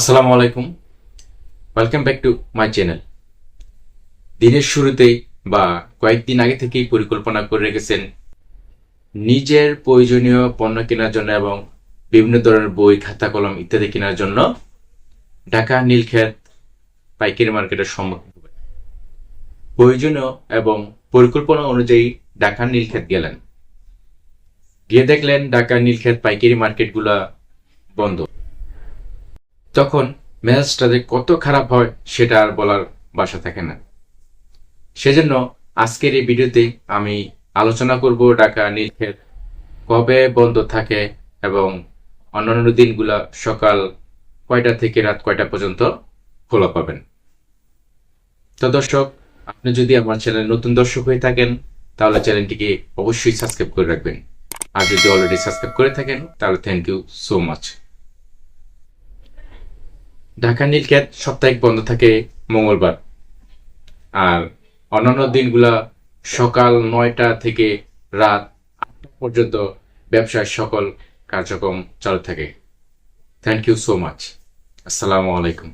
আসসালামু আলাইকুম। Welcome back to my channel দিনের শুরুতেই বা কয়েকদিন আগে থেকেই পরিকল্পনা করে রেখেছেন নিজের প্রয়োজনীয় পণ্য কেনার জন্য এবং বিভিন্ন ধরনের বই খাতা কলম ইত্যাদি কেনার জন্য ঢাকা নীলক্ষেত পাইকারি মার্কেটের সম্মুখীন হবেন প্রয়োজনীয় এবং পরিকল্পনা অনুযায়ী ঢাকা নীলক্ষেত গেলেন। গিয়ে দেখলেন ঢাকা নীলক্ষেত পাইকারি মার্কেটগুলা বন্ধ। তখন মেজাজটা যে কত খারাপ হয়, সেটা আর বলার বাসা থাকে না। সেজন্য আজকের এই ভিডিওতে আমি আলোচনা করব ঢাকা নীলক্ষেত কবে বন্ধ থাকে এবং অন্যান্য দিনগুলা সকাল কয়টা থেকে রাত কয়টা পর্যন্ত খোলা পাবেন। তো দর্শক, আপনি যদি আমার চ্যানেল নতুন দর্শক হয়ে থাকেন, তাহলে চ্যানেলটিকে অবশ্যই সাবস্ক্রাইব করে রাখবেন। আর যদি অলরেডি সাবস্ক্রাইব করে থাকেন, তাহলে thank you so much Dhaka নীলক্যাট সাপ্তাহিক বন্ধ থাকে মঙ্গলবার। আর অন্যান্য দিনগুলা সকাল নয়টা থেকে রাত আটটা পর্যন্ত ব্যবসার সকল কার্যক্রম চালু থাকে। থ্যাংক ইউ সো মাচ আসসালামু আলাইকুম।